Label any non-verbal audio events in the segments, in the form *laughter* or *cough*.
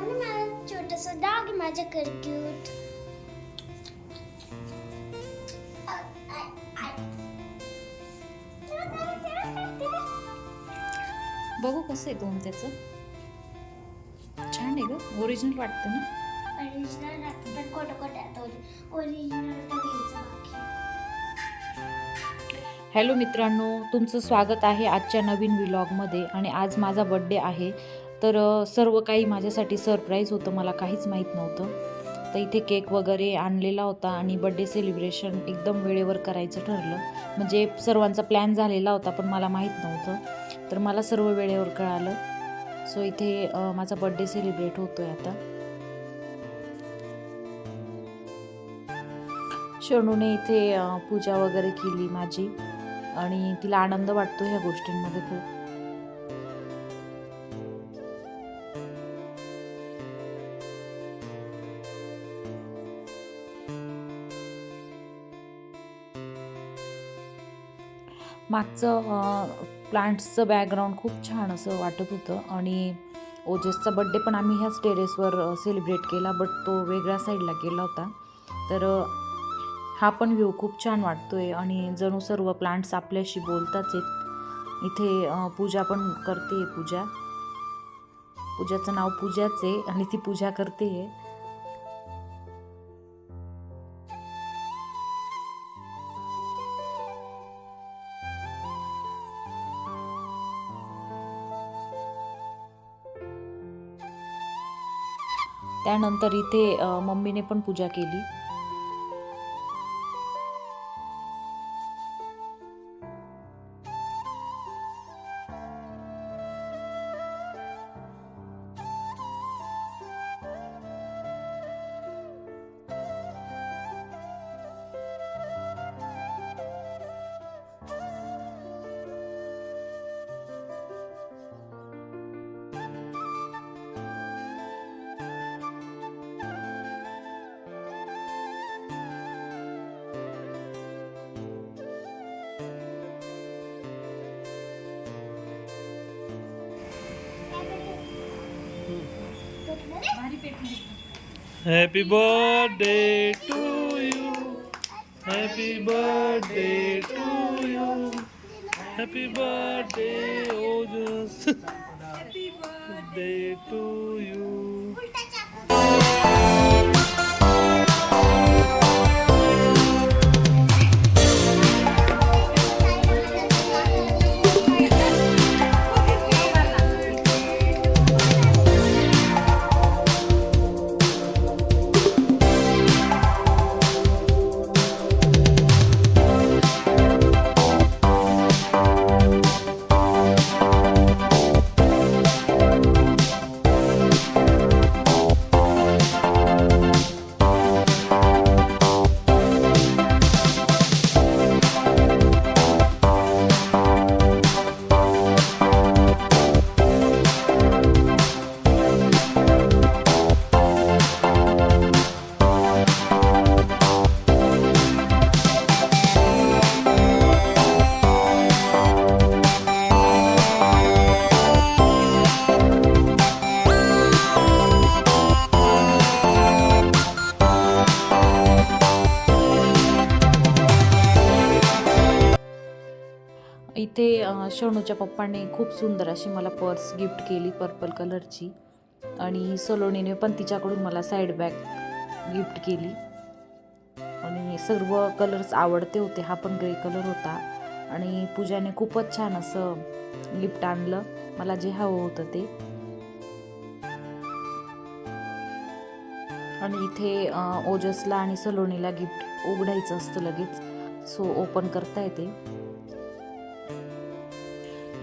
मला छोटस डाग आहे माझ्याकडे क्यूट बघू कसं आहे दोन त्याचं. छान आहे ग ओरिजिनल वाटतं ना? ओरिजिनल राहतं पण खोटं खोटं आता ओरिजिनल घ्यायचं बाकी. हॅलो मित्रांनो तुमचं स्वागत आहे आजच्या नवीन व्लॉगमध्ये आणि आज माझा बड्डे आहे. तर सर्व काही माझ्यासाठी सरप्राईज होतं. मला काहीच माहीत नव्हतं. तर इथे केक वगैरे आणलेला होता आणि बड्डे सेलिब्रेशन एकदम वेळेवर करायचं ठरलं. म्हणजे सर्वांचा प्लॅन झालेला होता पण मला माहीत नव्हतं. तर मला सर्व वेळेवर कळालं. सो इथे माझा बड्डे सेलिब्रेट होतो आहे आता. शणूने इथे पूजा वगैरे केली माझी. आणि तिला आनंद वाटतो ह्या गोष्टींमध्ये खूप. मागचं प्लांट्सचं बॅकग्राऊंड खूप छान असं वाटत होतं आणि ओजसचा बड्डे पण आम्ही ह्याच टेरेसवर सेलिब्रेट केला बट तो वेगळ्या साईडला केला होता. तर हा पण व्ह्यू खूप छान वाटतो आहे आणि जणू सर्व प्लांट्स आपल्याशी बोलताच आहेत. इथे पूजा पण करते पूजा. पूजाचं नाव पूजाच आहे आणि ती पूजा करते आहे त्यानंतर इथे मम्मीने पण पूजा केली. Happy birthday to you. Happy birthday to you. Happy birthday, oh Ojas. *laughs* Happy birthday to you. इथे शणूच्या पप्पाने खूप सुंदर अशी मला पर्स गिफ्ट केली पर्पल कलरची. आणि सलोनीने पण तिच्याकडून मला साईड बॅग गिफ्ट केली. आणि सर्व कलर्स आवडते होते हा पण ग्रे कलर होता. आणि पूजाने खूपच छान असं गिफ्ट आणलं. मला जे हवं होतं ते. आणि इथे ओजसला आणि सलोनीला गिफ्ट उघडायचं असतं लगेच. सो ओपन करता येते.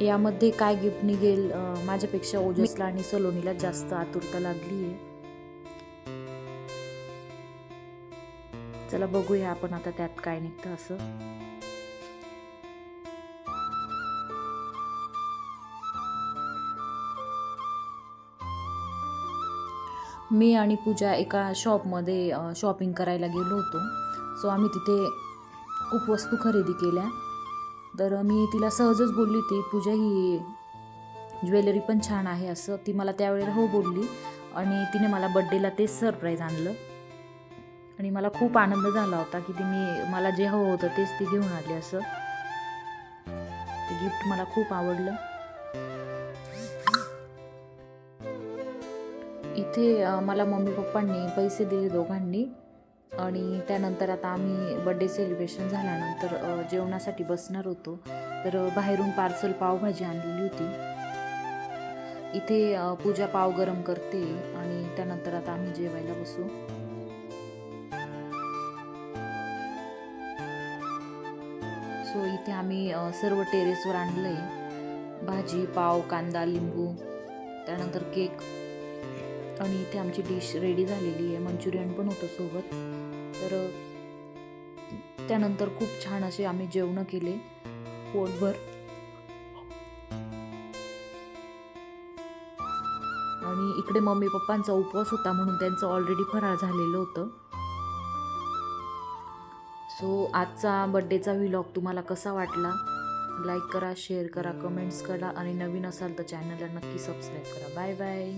यामध्ये काय गिफ्ट निघेल? माझ्यापेक्षा ओजसला आणि सलोनीला जास्त आतुरता लागली आहे. चला बघूया आपण आता त्यात काय निघतं असं. मी आणि पूजा एका शॉपमध्ये शॉपिंग करायला गेलो होतो. सो आम्ही तिथे खूप वस्तू खरेदी केल्या. तर मी तिला सहजच बोलली ती पूजा ही ज्वेलरी पण छान आहे असं ती मला त्यावेळेला हो बोलली. आणि तिने मला बड्डेला तेच सरप्राईज आणलं. आणि मला खूप आनंद झाला होता की ती मी मला जे हवं होतं तेच ती घेऊन आली असं. ते गिफ्ट मला खूप आवडलं. इथे मला मम्मी पप्पांनी पैसे दिले दोघांनी. आणि त्यानंतर आता आम्ही बड्डे सेलिब्रेशन झाल्यानंतर जेवणासाठी बसणार होतो. तर बाहेरून पार्सल पावभाजी आणलेली होती. इथे पूजा पाव गरम करते आणि त्यानंतर आता आम्ही जेवायला बसू. सो इथे आम्ही सर्व टेरेसवर आणलं आहे भाजी पाव कांदा लिंबू त्यानंतर केक आणि इथे आमची डिश रेडी झालेली आहे. मंचुरियन पण होतं सोबत. तर त्यानंतर खूप छान असे आम्ही जेवणं केले. पोटभर. आणि इकडे मम्मी पप्पांचा उपवास होता म्हणून त्यांचं ऑलरेडी फराळ झालेलं होतं. सो आजचा बड्डेचा व्हिलॉग तुम्हाला कसा वाटला? लाईक करा शेअर करा कमेंट्स करा आणि नवीन असाल तर चॅनलला नक्की सबस्क्राईब करा. Bye bye